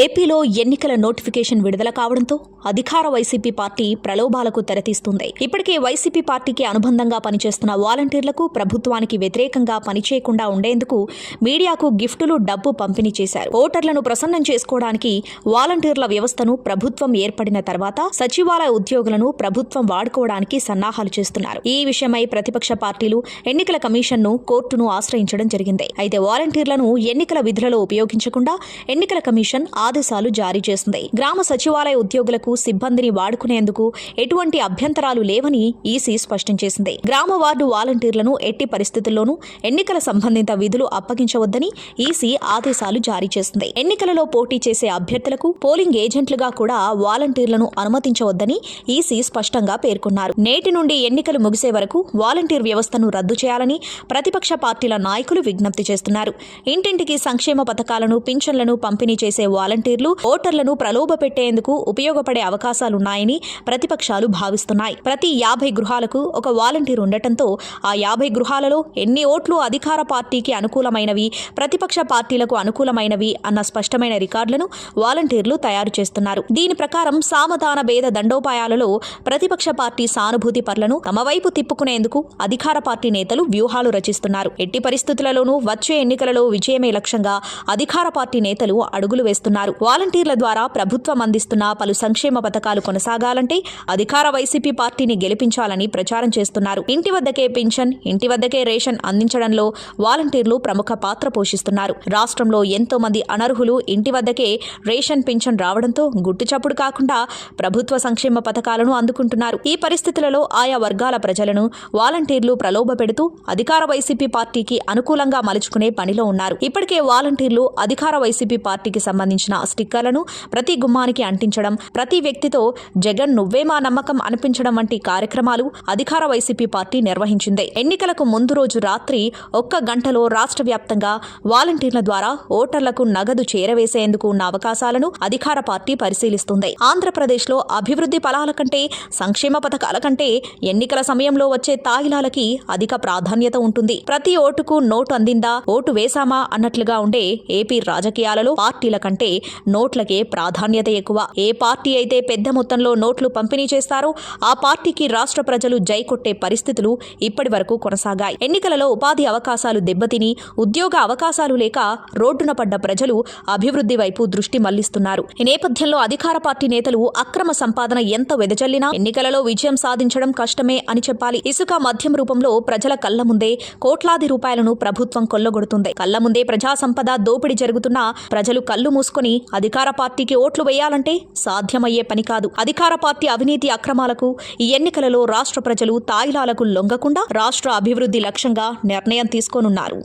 ఏపీలో ఎన్నికల నోటిఫికేషన్ విడుదల కావడంతో అధికార వైసీపీ పార్టీ ప్రలోభాలకు తెరతీస్తుంది. ఇప్పటికే వైసీపీ పార్టీకి అనుబంధంగా పనిచేస్తున్న వాలంటీర్లకు ప్రభుత్వానికి వ్యతిరేకంగా పనిచేయకుండా ఉండేందుకు మీడియాకు గిఫ్టులు డబ్బు పంపిణీ చేశారు. ఓటర్లను ప్రసన్నం చేసుకోవడానికి వాలంటీర్ల వ్యవస్థను ప్రభుత్వం ఏర్పడిన తర్వాత సచివాలయ ఉద్యోగులను ప్రభుత్వం వాడుకోవడానికి సన్నాహాలు చేస్తున్నారు. ఈ విషయమై ప్రతిపక్ష పార్టీలు ఎన్నికల కమిషన్ను కోర్టును ఆశ్రయించడం జరిగింది. అయితే వాలంటీర్లను ఎన్నికల విధులలో ఉపయోగించకుండా ఎన్నికల కమిషన్ ఆదేశాలు జారీ చేసింది. గ్రామ సచివాలయ ఉద్యోగులకు సిబ్బందిని వాడుకునేందుకు ఎటువంటి అభ్యంతరాలు లేవని ఈసీ స్పష్టం చేసింది. గ్రామ వార్డు వాలంటీర్లను ఎట్టి పరిస్థితుల్లోనూ ఎన్నికల సంబంధిత విధులు అప్పగించవద్దని ఈసీ ఆదేశాలు జారీ చేసింది. ఎన్నికలలో పోటీ చేసే అభ్యర్థులకు పోలింగ్ ఏజెంట్లుగా కూడా వాలంటీర్లను అనుమతించవద్దని ఈసీ స్పష్టంగా పేర్కొన్నారు. నేటి నుండి ఎన్నికలు ముగిసే వరకు వాలంటీర్ వ్యవస్థను రద్దు చేయాలని ప్రతిపక్ష పార్టీల నాయకులు విజ్ఞప్తి చేస్తున్నారు. ఇంటింటికి సంక్షేమ పథకాలను పింఛన్లను పంపిణీ చేసే వాలంటీర్లు ఓటర్లను ప్రలోభ పెట్టేందుకు ఉపయోగపడే అవకాశాలున్నాయని ప్రతిపక్షాలు భావిస్తున్నాయి. ప్రతి యాభై గృహాలకు ఒక వాలంటీర్ ఉండటంతో ఆ యాభై గృహాలలో ఎన్ని ఓట్లు అధికార పార్టీకి అనుకూలమైనవి ప్రతిపక్ష పార్టీలకు అనుకూలమైనవి అన్న స్పష్టమైన రికార్డులను వాలంటీర్లు తయారు చేస్తున్నారు. దీని ప్రకారం సామధాన భేద దండోపాయాలలో ప్రతిపక్ష పార్టీ సానుభూతి పరులను తమ వైపు తిప్పుకునేందుకు అధికార పార్టీ నేతలు వ్యూహాలు రచిస్తున్నారు. ఎట్టి పరిస్థితులలోనూ వచ్చే ఎన్నికలలో విజయమే లక్ష్యంగా అధికార పార్టీ నేతలు అడుగులు వేస్తున్నారు. వాలంటీర్ల ద్వారా ప్రభుత్వం అందిస్తున్న పలు సంక్షేమ పథకాలు కొనసాగాలంటే అధికార వైసీపీ పార్టీని గెలిపించాలని ప్రచారం చేస్తున్నారు. ఇంటి వద్దకే పింఛన్ ఇంటి వద్దకే రేషన్ అందించడంలో వాలంటీర్లు ప్రముఖ పాత్ర పోషిస్తున్నారు. రాష్ట్రంలో ఎంతో మంది అనర్హులు ఇంటి వద్దకే రేషన్ పింఛన్ రావడంతో గుట్టుచప్పుడు కాకుండా ప్రభుత్వ సంక్షేమ పథకాలను అందుకుంటున్నారు. ఈ పరిస్థితులలో ఆయా వర్గాల ప్రజలను వాలంటీర్లు ప్రలోభ పెడుతూ అధికార వైసీపీ పార్టీకి అనుకూలంగా మలుచుకునే పనిలో ఉన్నారు. ఇప్పటికే వాలంటీర్లు అధికార వైసీపీ పార్టీకి సంబంధించి సంబంధించిన స్టిక్కర్లను ప్రతి గుమ్మానికి అంటించడం ప్రతి వ్యక్తితో జగన్ నువ్వే మా నమ్మకం అనిపించడం వంటి కార్యక్రమాలు అధికార వైసీపీ పార్టీ నిర్వహించింది. ఎన్నికలకు ముందు రోజు రాత్రి ఒక్క గంటలో రాష్ట్ర వ్యాప్తంగా వాలంటీర్ల ద్వారా ఓటర్లకు నగదు చేరవేసేందుకు ఉన్న అవకాశాలను అధికార పార్టీ పరిశీలిస్తుంది. ఆంధ్రప్రదేశ్లో అభివృద్ధి ఫలాల కంటే సంక్షేమ పథకాల కంటే ఎన్నికల సమయంలో వచ్చే తాయిలాలకి అధిక ప్రాధాన్యత ఉంటుంది. ప్రతి ఓటుకు నోటు అందిందా ఓటు వేశామా అన్నట్లుగా ఉండే ఏపీ రాజకీయాలలో పార్టీల కంటే నోట్లకే ప్రాధాన్యత ఎక్కువ. ఏ పార్టీ అయితే పెద్ద మొత్తంలో నోట్లు పంపిణీ చేస్తారో ఆ పార్టీకి రాష్ట్ర ప్రజలు జై కొట్టే పరిస్థితులు ఇప్పటి వరకు కొనసాగాయి. ఎన్నికలలో ఉపాధి అవకాశాలు దెబ్బతిని ఉద్యోగ అవకాశాలు లేక రోడ్డున పడ్డ ప్రజలు అభివృద్ధి వైపు దృష్టి మళ్ళిస్తున్నారు ఈ నేపథ్యంలో అధికార పార్టీ నేతలు అక్రమ సంపాదన ఎంత వెదజల్లినా ఎన్నికలలో విజయం సాధించడం కష్టమే అని చెప్పాలి. ఇసుక మద్యం రూపంలో ప్రజల కళ్ళ ముందే కోట్లాది రూపాయలను ప్రభుత్వం కొల్లగొడుతుంది. కళ్ళ ముందే ప్రజా సంపద దోపిడీ జరుగుతున్నా ప్రజలు కళ్ళు మూసుకొని అధికార పార్టీకి ఓట్లు వేయాలంటే సాధ్యమయ్యే పని కాదు. అధికార పార్టీ అవినీతి అక్రమాలకు ఈ ఎన్నికలలో రాష్ట్ర ప్రజలు తాయిలాలకు లొంగకుండా రాష్ట్ర అభివృద్ధి లక్ష్యంగా నిర్ణయం తీసుకోనున్నారు.